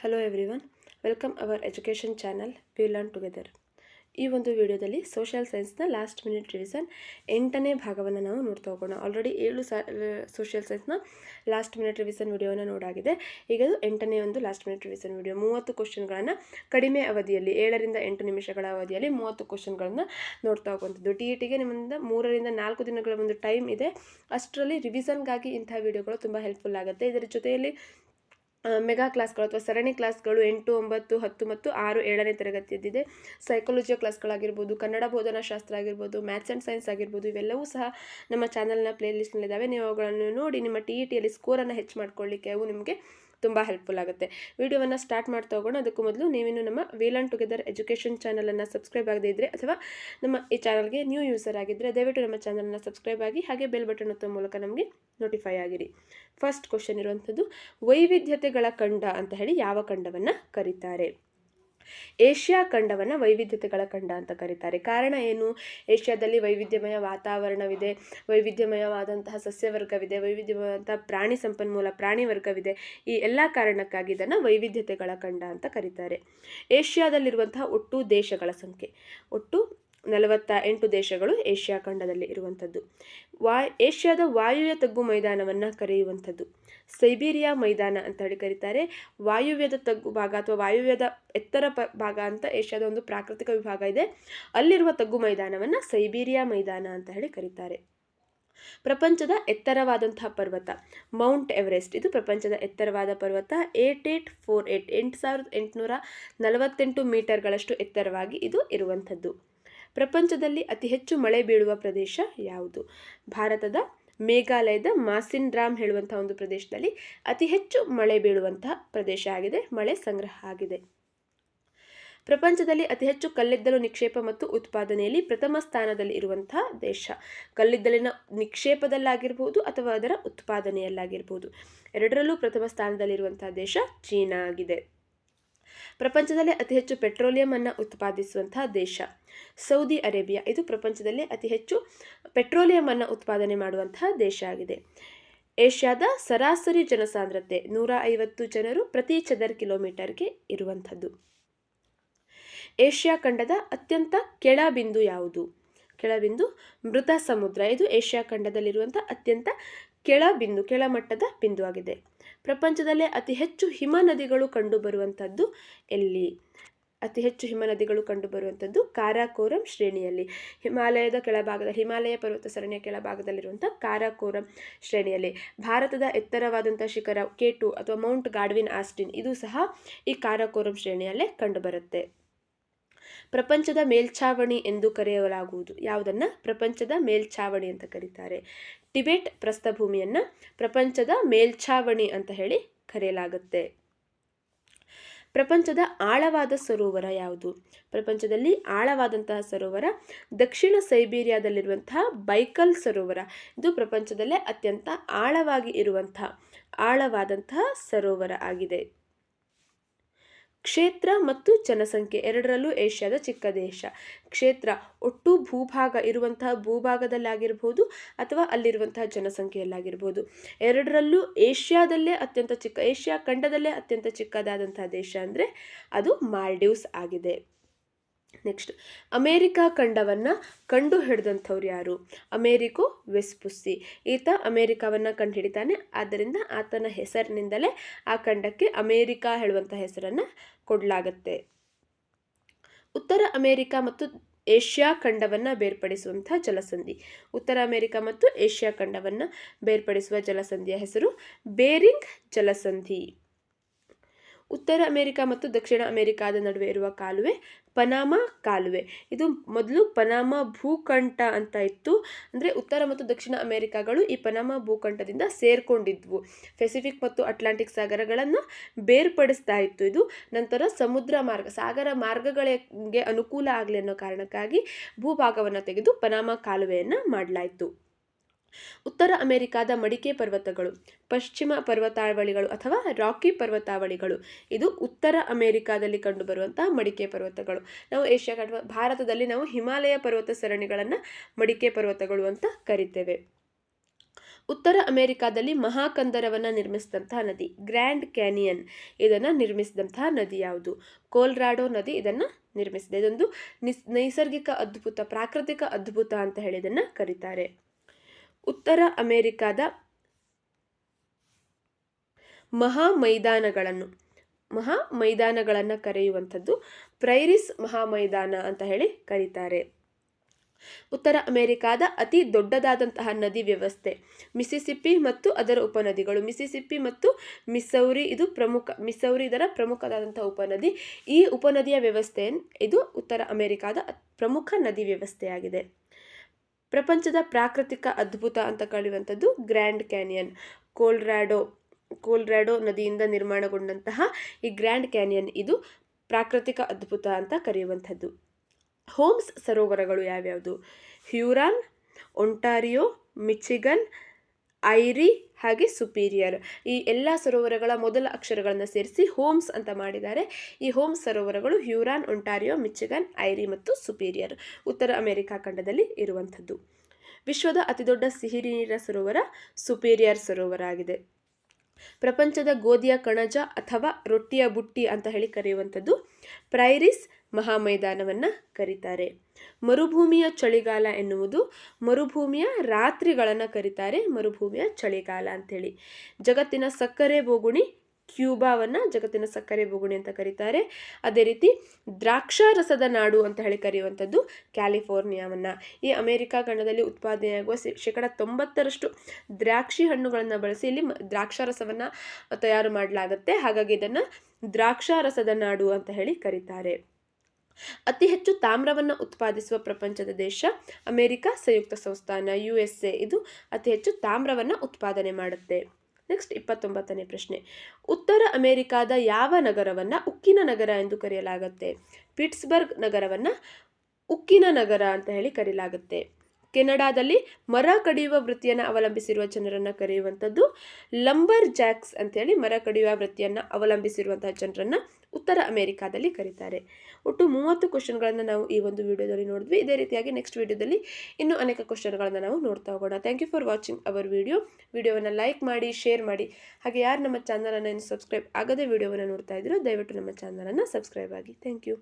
Hello everyone welcome our education channel we learn together ಈ ಒಂದು ವಿಡಿಯೋದಲ್ಲಿ ಸೋಷಿಯಲ್ ಸೈನ್ಸ್ನ ಲಾಸ್ಟ್ ಮಿನಿಟ್ ರಿವಿಸನ್ ಎಂಟನೇ ಭಾಗವನ್ನು ನಾವು ನೋಡ್ತಾ ಹೋಗೋಣ. ಆಲ್ರೆಡಿ ಏಳು ಸಾ ಸೋಷಿಯಲ್ ಸೈನ್ಸ್ನ ಲಾಸ್ಟ್ ಮಿನಿಟ್ ರಿವಿಸನ್ ವಿಡಿಯೋನ ನೋಡಾಗಿದೆ. ಈಗ ಎಂಟನೇ ಒಂದು ಲಾಸ್ಟ್ ಮಿನಿಟ್ ರಿವಿಸನ್ ವಿಡಿಯೋ. ಮೂವತ್ತು ಕ್ವಶನ್ಗಳನ್ನು ಕಡಿಮೆ ಅವಧಿಯಲ್ಲಿ, ಏಳರಿಂದ ಎಂಟು ನಿಮಿಷಗಳ ಅವಧಿಯಲ್ಲಿ ಮೂವತ್ತು ಕ್ವಶನ್ಗಳನ್ನು ನೋಡ್ತಾ ಹೋಗುವಂಥದ್ದು. ಟಿ ಇ ಟಿಗೆ ನಿಮ್ಮಿಂದ ಮೂರರಿಂದ ನಾಲ್ಕು ದಿನಗಳ ಒಂದು ಟೈಮ್ ಇದೆ. ಅಷ್ಟರಲ್ಲಿ ರಿವಿಸನ್ಗಾಗಿ ಇಂಥ ವಿಡಿಯೋಗಳು ತುಂಬ ಹೆಲ್ಪ್ಫುಲ್ ಆಗುತ್ತೆ. ಇದರ ಜೊತೆಯಲ್ಲಿ ಮೆಗಾ ಕ್ಲಾಸ್ಗಳು ಅಥವಾ ಸರಣಿ ಕ್ಲಾಸ್ಗಳು ಎಂಟು, ಒಂಬತ್ತು, ಹತ್ತು ಮತ್ತು ಆರು ಏಳನೇ ತರಗತಿಯದ್ದಿದೆ. ಸೈಕಾಲಜಿಯ ಕ್ಲಾಸ್ಗಳಾಗಿರ್ಬೋದು, ಕನ್ನಡ ಬೋಧನಾ ಶಾಸ್ತ್ರ ಆಗಿರ್ಬೋದು ಮ್ಯಾಥ್ಸ್ ಆ್ಯಂಡ್ ಸೈನ್ಸ್ ಆಗಿರ್ಬೋದು, ಇವೆಲ್ಲವೂ ಸಹ ನಮ್ಮ ಚಾನಲ್ನ ಪ್ಲೇಲಿಸ್ಟ್ನಲ್ಲಿದ್ದಾವೆ ನೀವು ಅವುಗಳನ್ನು ನೋಡಿ ನಿಮ್ಮ ಟಿ ಇ ಟಿಯಲ್ಲಿ ಸ್ಕೋರನ್ನು ಹೆಚ್ಚು ಮಾಡ್ಕೊಳ್ಳಿಕ್ಕೆ ಅವು ನಿಮಗೆ ತುಂಬ ಹೆಲ್ಪ್ಫುಲ್ ಆಗುತ್ತೆ. ವಿಡಿಯೋವನ್ನು ಸ್ಟಾರ್ಟ್ ಮಾಡ್ತಾ ಹೋಗೋಣ. ಅದಕ್ಕೂ ಮೊದಲು ನೀವಿನ್ನು ನಮ್ಮ ವೇಲನ್ ಟುಗೆದರ್ ಎಜುಕೇಷನ್ ಚಾನಲನ್ನು ಸಬ್ಸ್ಕ್ರೈಬ್ ಆಗದೇ ಇದ್ದರೆ ಅಥವಾ ನಮ್ಮ ಈ ಚಾನಲ್ಗೆ ನ್ಯೂ ಯೂಸರ್ ಆಗಿದ್ದರೆ ದಯವಿಟ್ಟು ನಮ್ಮ ಚಾನಲನ್ನು ಸಬ್ಸ್ಕ್ರೈಬ್ ಆಗಿ ಹಾಗೆ ಬೆಲ್ ಬಟನ್ ಒತ್ತುವ ಮೂಲಕ ನಮಗೆ ನೋಟಿಫೈ ಆಗಿರಿ. ಫಸ್ಟ್ ಕ್ವಶನ್ ಇರುವಂಥದ್ದು ವೈವಿಧ್ಯತೆಗಳ ಖಂಡ ಅಂತ ಹೇಳಿ ಯಾವ ಖಂಡವನ್ನು ಕರೀತಾರೆ? ಏಷ್ಯಾ ಖಂಡವನ್ನು ವೈವಿಧ್ಯತೆಗಳ ಖಂಡ ಅಂತ ಕರೀತಾರೆ. ಕಾರಣ ಏನು? ಏಷ್ಯಾದಲ್ಲಿ ವೈವಿಧ್ಯಮಯ ವಾತಾವರಣವಿದೆ, ವೈವಿಧ್ಯಮಯವಾದಂತಹ ಸಸ್ಯವರ್ಗವಿದೆ, ವೈವಿಧ್ಯಮಯವಾದಂತಹ ಪ್ರಾಣಿ ಸಂಪನ್ಮೂಲ, ಪ್ರಾಣಿ ವರ್ಗವಿದೆ. ಈ ಎಲ್ಲ ಕಾರಣಕ್ಕಾಗಿ ಇದನ್ನು ವೈವಿಧ್ಯತೆಗಳ ಖಂಡ ಅಂತ ಕರೀತಾರೆ. ಏಷ್ಯಾದಲ್ಲಿರುವಂತಹ ಒಟ್ಟು ದೇಶಗಳ ಸಂಖ್ಯೆ. ಒಟ್ಟು ನಲವತ್ತ ಎಂಟು ದೇಶಗಳು ಏಷ್ಯಾ ಖಂಡದಲ್ಲಿ ಇರುವಂಥದ್ದು. ವಾ, ಏಷ್ಯಾದ ವಾಯುವ್ಯ ತಗ್ಗು ಮೈದಾನವನ್ನು ಕರೆಯುವಂಥದ್ದು. ಸೈಬೀರಿಯಾ ಮೈದಾನ ಅಂತ ಹೇಳಿ ಕರೀತಾರೆ. ವಾಯುವ್ಯದ ತಗ್ಗು ಭಾಗ ಅಥವಾ ವಾಯುವ್ಯದ ಎತ್ತರ ಪ, ಭಾಗ ಅಂತ ಏಷ್ಯಾದ ಒಂದು ಪ್ರಾಕೃತಿಕ ವಿಭಾಗ ಇದೆ. ಅಲ್ಲಿರುವ ತಗ್ಗು ಮೈದಾನವನ್ನು ಸೈಬೀರಿಯಾ ಮೈದಾನ ಅಂತ ಹೇಳಿ ಕರೀತಾರೆ. ಪ್ರಪಂಚದ ಎತ್ತರವಾದಂತಹ ಪರ್ವತ, ಮೌಂಟ್ ಎವರೆಸ್ಟ್. ಇದು ಪ್ರಪಂಚದ ಎತ್ತರವಾದ ಪರ್ವತ. ಏಟ್ ಏಟ್ ಫೋರ್ ಏಟ್, ಎಂಟು ಸಾವಿರದ ಎಂಟುನೂರ ನಲವತ್ತೆಂಟು ಮೀಟರ್ಗಳಷ್ಟು ಎತ್ತರವಾಗಿ ಇದು ಇರುವಂಥದ್ದು. ಪ್ರಪಂಚದಲ್ಲಿ ಅತಿ ಹೆಚ್ಚು ಮಳೆ ಬೀಳುವ ಪ್ರದೇಶ ಯಾವುದು? ಭಾರತದ ಮೇಘಾಲಯದ ಮಾಸಿನ್ ರಾಮ್ ಹೇಳುವಂತಹ ಒಂದು ಪ್ರದೇಶದಲ್ಲಿ ಅತಿ ಹೆಚ್ಚು ಮಳೆ ಬೀಳುವಂತಹ ಪ್ರದೇಶ ಆಗಿದೆ, ಮಳೆ ಸಂಗ್ರಹ ಆಗಿದೆ. ಪ್ರಪಂಚದಲ್ಲಿ ಅತಿ ಹೆಚ್ಚು ಕಲ್ಲಿದ್ದಲು ನಿಕ್ಷೇಪ ಮತ್ತು ಉತ್ಪಾದನೆಯಲ್ಲಿ ಪ್ರಥಮ ಸ್ಥಾನದಲ್ಲಿ ಇರುವಂತಹ ದೇಶ. ಕಲ್ಲಿದ್ದಲಿನ ನಿಕ್ಷೇಪದಲ್ಲಾಗಿರ್ಬೋದು ಅಥವಾ ಅದರ ಉತ್ಪಾದನೆಯಲ್ಲಾಗಿರ್ಬೋದು. ಎರಡರಲ್ಲೂ ಪ್ರಥಮ ಸ್ಥಾನದಲ್ಲಿರುವಂತಹ ದೇಶ ಚೀನಾ ಆಗಿದೆ. ಪ್ರಪಂಚದಲ್ಲೇ ಅತಿ ಹೆಚ್ಚು ಪೆಟ್ರೋಲಿಯಂ ಅನ್ನು ಉತ್ಪಾದಿಸುವಂತಹ ದೇಶ. ಸೌದಿ ಅರೇಬಿಯಾ, ಇದು ಪ್ರಪಂಚದಲ್ಲೇ ಅತಿ ಹೆಚ್ಚು ಪೆಟ್ರೋಲಿಯಂ ಅನ್ನು ಉತ್ಪಾದನೆ ಮಾಡುವಂತಹ ದೇಶ ಆಗಿದೆ. ಏಷ್ಯಾದ ಸರಾಸರಿ ಜನಸಾಂದ್ರತೆ ನೂರ ಐವತ್ತು ಜನರು ಪ್ರತಿ ಚದರ್ ಕಿಲೋಮೀಟರ್ಗೆ ಇರುವಂಥದ್ದು. ಏಷ್ಯಾ ಖಂಡದ ಅತ್ಯಂತ ಕೆಳಬಿಂದು ಯಾವುದು? ಕೆಳಬಿಂದು ಮೃತ ಸಮುದ್ರ. ಇದು ಏಷ್ಯಾ ಖಂಡದಲ್ಲಿರುವಂಥ ಅತ್ಯಂತ ಕೆಳಬಿಂದು, ಕೆಳಮಟ್ಟದ ಬಿಂದು ಆಗಿದೆ. ಪ್ರಪಂಚದಲ್ಲೇ ಅತಿ ಹೆಚ್ಚು ಹಿಮ ನದಿಗಳು ಕಂಡುಬರುವಂಥದ್ದು ಎಲ್ಲಿ? ಅತಿ ಹೆಚ್ಚು ಹಿಮ ನದಿಗಳು ಕಂಡುಬರುವಂಥದ್ದು ಕಾರಾಕೋರಂ ಶ್ರೇಣಿಯಲ್ಲಿ. ಹಿಮಾಲಯದ ಕೆಳಭಾಗದ, ಹಿಮಾಲಯ ಪರ್ವತ ಸರಣಿಯ ಕೆಳಭಾಗದಲ್ಲಿರುವಂಥ ಕಾರಾಕೋರಂ ಶ್ರೇಣಿಯಲ್ಲಿ. ಭಾರತದ ಎತ್ತರವಾದಂಥ ಶಿಖರ ಕೇಟು ಅಥವಾ ಮೌಂಟ್ ಗಾಡ್ವಿನ್ ಆಸ್ಟಿನ್, ಇದು ಸಹ ಈ ಕಾರಾಕೋರಂ ಶ್ರೇಣಿಯಲ್ಲೇ ಕಂಡುಬರುತ್ತೆ ಪ್ರಪಂಚದ ಮೇಲ್ಛಾವಣಿ ಎಂದು ಕರೆಯಲಾಗುವುದು. ಯಾವುದನ್ನು? ಪ್ರಪಂಚದ ಮೇಲ್ಛಾವಣಿ ಅಂತ ಕರೀತಾರೆ. ಟಿಬೆಟ್ ಪ್ರಸ್ಥಭೂಮಿಯನ್ನು ಪ್ರಪಂಚದ ಮೇಲ್ಛಾವಣಿ ಅಂತ ಹೇಳಿ ಕರೆಯಲಾಗುತ್ತೆ. ಪ್ರಪಂಚದ ಆಳವಾದ ಸರೋವರ ಯಾವುದು? ಪ್ರಪಂಚದಲ್ಲಿ ಆಳವಾದಂತಹ ಸರೋವರ ದಕ್ಷಿಣ ಸೈಬೀರಿಯಾದಲ್ಲಿರುವಂತಹ ಬೈಕಲ್ ಸರೋವರ. ಇದು ಪ್ರಪಂಚದಲ್ಲೇ ಅತ್ಯಂತ ಆಳವಾಗಿ ಇರುವಂತಹ, ಆಳವಾದಂತಹ ಸರೋವರ ಆಗಿದೆ. ಕ್ಷೇತ್ರ ಮತ್ತು ಜನಸಂಖ್ಯೆ ಎರಡರಲ್ಲೂ ಏಷ್ಯಾದ ಚಿಕ್ಕ ದೇಶ. ಕ್ಷೇತ್ರ ಒಟ್ಟು ಭೂಭಾಗ ಇರುವಂತಹ ಭೂಭಾಗದಲ್ಲಾಗಿರ್ಬೋದು ಅಥವಾ ಅಲ್ಲಿರುವಂತಹ ಜನಸಂಖ್ಯೆಯಲ್ಲಾಗಿರ್ಬೋದು. ಎರಡರಲ್ಲೂ ಏಷ್ಯಾದಲ್ಲೇ ಅತ್ಯಂತ ಚಿಕ್ಕ, ಏಷ್ಯಾ ಖಂಡದಲ್ಲೇ ಅತ್ಯಂತ ಚಿಕ್ಕದಾದಂತಹ ದೇಶ ಅಂದರೆ ಅದು ಮಾಲ್ಡೀವ್ಸ್ ಆಗಿದೆ. ನೆಕ್ಸ್ಟ್ ಅಮೇರಿಕಾ ಖಂಡವನ್ನು ಕಂಡು ಹಿಡಿದಂಥವ್ರು ಯಾರು? ಅಮೇರಿಕೋ ವೆಸ್ಪುಸ್ಸಿ ಈತ ಅಮೇರಿಕಾವನ್ನು ಕಂಡು ಹಿಡಿತಾನೆ. ಆದ್ದರಿಂದ ಆತನ ಹೆಸರಿನಿಂದಲೇ ಆ ಖಂಡಕ್ಕೆ ಅಮೇರಿಕಾ ಹೇಳುವಂಥ ಹೆಸರನ್ನು ಕೊಡಲಾಗತ್ತೆ. ಉತ್ತರ ಅಮೇರಿಕಾ ಮತ್ತು ಏಷ್ಯಾ ಖಂಡವನ್ನು ಬೇರ್ಪಡಿಸುವಂಥ ಜಲಸಂಧಿ. ಉತ್ತರ ಅಮೆರಿಕ ಮತ್ತು ಏಷ್ಯಾ ಖಂಡವನ್ನು ಬೇರ್ಪಡಿಸುವ ಜಲಸಂಧಿಯ ಹೆಸರು ಬೇರಿಂಗ್ ಜಲಸಂಧಿ. ಉತ್ತರ ಅಮೆರಿಕ ಮತ್ತು ದಕ್ಷಿಣ ಅಮೆರಿಕಾದ ನಡುವೆ ಇರುವ ಕಾಲುವೆ ಪನಾಮ ಕಾಲುವೆ. ಇದು ಮೊದಲು ಪನಾಮ ಭೂಕಂಠ ಅಂತ ಇತ್ತು. ಅಂದರೆ ಉತ್ತರ ಮತ್ತು ದಕ್ಷಿಣ ಅಮೆರಿಕಾಗಳು ಈ ಪನಾಮ ಭೂಕಂಠದಿಂದ ಸೇರ್ಕೊಂಡಿದ್ವು. ಪೆಸಿಫಿಕ್ ಮತ್ತು ಅಟ್ಲಾಂಟಿಕ್ ಸಾಗರಗಳನ್ನು ಬೇರ್ಪಡಿಸ್ತಾ ಇತ್ತು. ಇದು ನಂತರ ಸಮುದ್ರ ಮಾರ್ಗ, ಸಾಗರ ಮಾರ್ಗಗಳಿಗೆ ಅನುಕೂಲ ಆಗಲಿ ಅನ್ನೋ ಕಾರಣಕ್ಕಾಗಿ ಭೂಭಾಗವನ್ನು ತೆಗೆದು ಪನಾಮ ಕಾಲುವೆಯನ್ನು ಮಾಡಲಾಯಿತು. ಉತ್ತರ ಅಮೆರಿಕಾದ ಮಡಿಕೆ ಪರ್ವತಗಳು, ಪಶ್ಚಿಮ ಪರ್ವತಾವಳಿಗಳು ಅಥವಾ ರಾಕಿ ಪರ್ವತಾವಳಿಗಳು. ಇದು ಉತ್ತರ ಅಮೆರಿಕಾದಲ್ಲಿ ಕಂಡುಬರುವಂತಹ ಮಡಿಕೆ ಪರ್ವತಗಳು. ನಾವು ಏಷ್ಯಾ ಖಂಡ ಭಾರತದಲ್ಲಿ ನಾವು ಹಿಮಾಲಯ ಪರ್ವತ ಸರಣಿಗಳನ್ನು ಮಡಿಕೆ ಪರ್ವತಗಳು ಅಂತ ಕರಿತೇವೆ. ಉತ್ತರ ಅಮೆರಿಕಾದಲ್ಲಿ ಮಹಾಕಂದರವನ್ನು ನಿರ್ಮಿಸಿದಂತಹ ನದಿ, ಗ್ರ್ಯಾಂಡ್ ಕ್ಯಾನಿಯನ್ ಇದನ್ನು ನಿರ್ಮಿಸಿದಂತಹ ನದಿ ಯಾವುದು? ಕೋಲ್ರಾಡೋ ನದಿ ಇದನ್ನು ನಿರ್ಮಿಸಿದೆ. ಇದೊಂದು ನಿಸ್, ನೈಸರ್ಗಿಕ ಅದ್ಭುತ, ಪ್ರಾಕೃತಿಕ ಅದ್ಭುತ ಅಂತ ಹೇಳಿ ಇದನ್ನು ಕರೀತಾರೆ. ಉತ್ತರ ಅಮೇರಿಕಾದ ಮಹಾ ಮೈದಾನಗಳನ್ನು ಮಹಾ ಮೈದಾನಗಳನ್ನು ಕರೆಯುವಂಥದ್ದು ಪ್ರೈರಿಸ್ ಮಹಾ ಮೈದಾನ ಅಂತ ಹೇಳಿ ಕರೀತಾರೆ. ಉತ್ತರ ಅಮೆರಿಕಾದ ಅತಿ ದೊಡ್ಡದಾದಂತಹ ನದಿ ವ್ಯವಸ್ಥೆ ಮಿಸಿಸಿಪ್ಪಿ ಮತ್ತು ಅದರ ಉಪನದಿಗಳು. ಮಿಸಿಸಿಪ್ಪಿ ಮತ್ತು ಮಿಸೌರಿ ಇದು ಪ್ರಮುಖ ಮಿಸೌರಿ ಇದರ ಪ್ರಮುಖದಾದಂತಹ ಉಪನದಿ. ಈ ಉಪನದಿಯ ವ್ಯವಸ್ಥೆ ಇದು ಉತ್ತರ ಅಮೆರಿಕಾದ ಪ್ರಮುಖ ನದಿ ವ್ಯವಸ್ಥೆಯಾಗಿದೆ. ಪ್ರಪಂಚದ ಪ್ರಾಕೃತಿಕ ಅದ್ಭುತ ಅಂತ ಕರೆಯುವಂಥದ್ದು ಗ್ರ್ಯಾಂಡ್ ಕ್ಯಾನಿಯನ್. ಕೋಲ್ರಾಡೋ ಕೋಲ್ರಾಡೋ ನದಿಯಿಂದ ನಿರ್ಮಾಣಗೊಂಡಂತಹ ಈ ಗ್ರ್ಯಾಂಡ್ ಕ್ಯಾನಿಯನ್ ಇದು ಪ್ರಾಕೃತಿಕ ಅದ್ಭುತ ಅಂತ ಕರೆಯುವಂಥದ್ದು. ಹೋಮ್ಸ್ ಸರೋವರಗಳು ಯಾವ್ಯಾವುದು? ಹ್ಯೂರಾನ್, ಒಂಟಾರಿಯೋ, ಮಿಚಿಗನ್ ಐರಿ ಹಾಗೆ ಸುಪೀರಿಯರ್. ಈ ಎಲ್ಲ ಸರೋವರಗಳ ಮೊದಲ ಅಕ್ಷರಗಳನ್ನು ಸೇರಿಸಿ ಹೋಮ್ಸ್ ಅಂತ ಮಾಡಿದ್ದಾರೆ. ಈ ಹೋಮ್ಸ್ ಸರೋವರಗಳು ಹ್ಯೂರಾನ್, ಒಂಟಾರಿಯೋ, ಮಿಚಿಗನ್, ಐರಿ ಮತ್ತು ಸುಪೀರಿಯರ್. ಉತ್ತರ ಅಮೆರಿಕಾ ಖಂಡದಲ್ಲಿ ಇರುವಂಥದ್ದು. ವಿಶ್ವದ ಅತಿದೊಡ್ಡ ಸಿಹಿ ನೀರಿನ ಸರೋವರ ಸುಪೀರಿಯರ್ ಸರೋವರ ಆಗಿದೆ. ಪ್ರಪಂಚದ ಗೋಧಿಯ ಕಣಜ ಅಥವಾ ರೊಟ್ಟಿಯ ಬುಟ್ಟಿ ಅಂತ ಹೇಳಿ ಕರೆಯುವಂಥದ್ದು. ಪ್ರೈರಿಸ್ ಮಹಾಮೈದಾನವನ್ನು ಕರೀತಾರೆ. ಮರುಭೂಮಿಯ ಚಳಿಗಾಲ ಎನ್ನುವುದು ಮರುಭೂಮಿಯ ರಾತ್ರಿಗಳನ್ನು ಕರೀತಾರೆ. ಮರುಭೂಮಿಯ ಚಳಿಗಾಲ ಅಂಥೇಳಿ. ಜಗತ್ತಿನ ಸಕ್ಕರೆ ಬೋಗುಣಿ ಕ್ಯೂಬಾವನ್ನು ಜಗತ್ತಿನ ಸಕ್ಕರೆ ಬೋಗುಣಿ ಅಂತ ಕರೀತಾರೆ. ಅದೇ ರೀತಿ ದ್ರಾಕ್ಷಾರಸದ ನಾಡು ಅಂತ ಹೇಳಿ ಕರೆಯುವಂಥದ್ದು ಕ್ಯಾಲಿಫೋರ್ನಿಯಾವನ್ನು. ಈ ಅಮೆರಿಕಾ ಖಂಡದಲ್ಲಿ ಉತ್ಪಾದನೆಯಾಗುವ ಶೇಕಡ ತೊಂಬತ್ತರಷ್ಟು ದ್ರಾಕ್ಷಿ ಹಣ್ಣುಗಳನ್ನು ಬಳಸಿ ಇಲ್ಲಿ ದ್ರಾಕ್ಷಾರಸವನ್ನು ತಯಾರು ಮಾಡಲಾಗುತ್ತೆ. ಹಾಗಾಗಿ ಇದನ್ನು ದ್ರಾಕ್ಷಾರಸದ ನಾಡು ಅಂತ ಹೇಳಿ ಕರೀತಾರೆ. ಅತಿ ಹೆಚ್ಚು ತಾಮ್ರವನ್ನು ಉತ್ಪಾದಿಸುವ ಪ್ರಪಂಚದ ದೇಶ ಅಮೆರಿಕ. ಸಂಯುಕ್ತ ಸಂಸ್ಥಾನ ಯು ಎಸ್ ಎ ಇದು ಅತಿ ಹೆಚ್ಚು ತಾಮ್ರವನ್ನು ಉತ್ಪಾದನೆ ಮಾಡುತ್ತೆ. ನೆಕ್ಸ್ಟ್ ಇಪ್ಪತ್ತೊಂಬತ್ತನೇ ಪ್ರಶ್ನೆ. ಉತ್ತರ ಅಮೆರಿಕಾದ ಯಾವ ನಗರವನ್ನು ಉಕ್ಕಿನ ನಗರ ಎಂದು ಕರೆಯಲಾಗುತ್ತೆ? ಪಿಟ್ಸ್ಬರ್ಗ್ ನಗರವನ್ನು ಉಕ್ಕಿನ ನಗರ ಅಂತ ಹೇಳಿ ಕರೆಯಲಾಗುತ್ತೆ ಕೆನಡಾದಲ್ಲಿ ಮರ ಕಡಿಯುವ ವೃತ್ತಿಯನ್ನು ಅವಲಂಬಿಸಿರುವ ಜನರನ್ನು ಕರೆಯುವಂಥದ್ದು ಲಂಬರ್ ಜಾಕ್ಸ್ ಅಂತೇಳಿ ಮರ ಕಡಿಯುವ ವೃತ್ತಿಯನ್ನು ಅವಲಂಬಿಸಿರುವಂತಹ ಜನರನ್ನು ಉತ್ತರ ಅಮೆರಿಕಾದಲ್ಲಿ ಕರೀತಾರೆ. ಒಟ್ಟು ಮೂವತ್ತು ಕ್ವಶನ್ಗಳನ್ನು ನಾವು ಈ ಒಂದು ವಿಡಿಯೋದಲ್ಲಿ ನೋಡಿದ್ವಿ. ಇದೇ ರೀತಿಯಾಗಿ ನೆಕ್ಸ್ಟ್ ವಿಡಿಯೋದಲ್ಲಿ ಇನ್ನೂ ಅನೇಕ ಕ್ವಶನ್ಗಳನ್ನು ನಾವು ನೋಡ್ತಾ ಹೋಗೋಣ. Thank you for watching our video ವಿಡಿಯೋವನ್ನು ಲೈಕ್ ಮಾಡಿ ಶೇರ್ ಮಾಡಿ. ಹಾಗೆ ಯಾರು ನಮ್ಮ ಚಾನಲನ್ನು ಸಬ್ಸ್ಕ್ರೈಬ್ ಆಗದೆ ವಿಡಿಯೋವನ್ನು ನೋಡ್ತಾ ಇದ್ದೀರೋ ದಯವಿಟ್ಟು ನಮ್ಮ ಚಾನಲನ್ನು ಸಬ್ಸ್ಕ್ರೈಬ್ ಆಗಿ. Thank you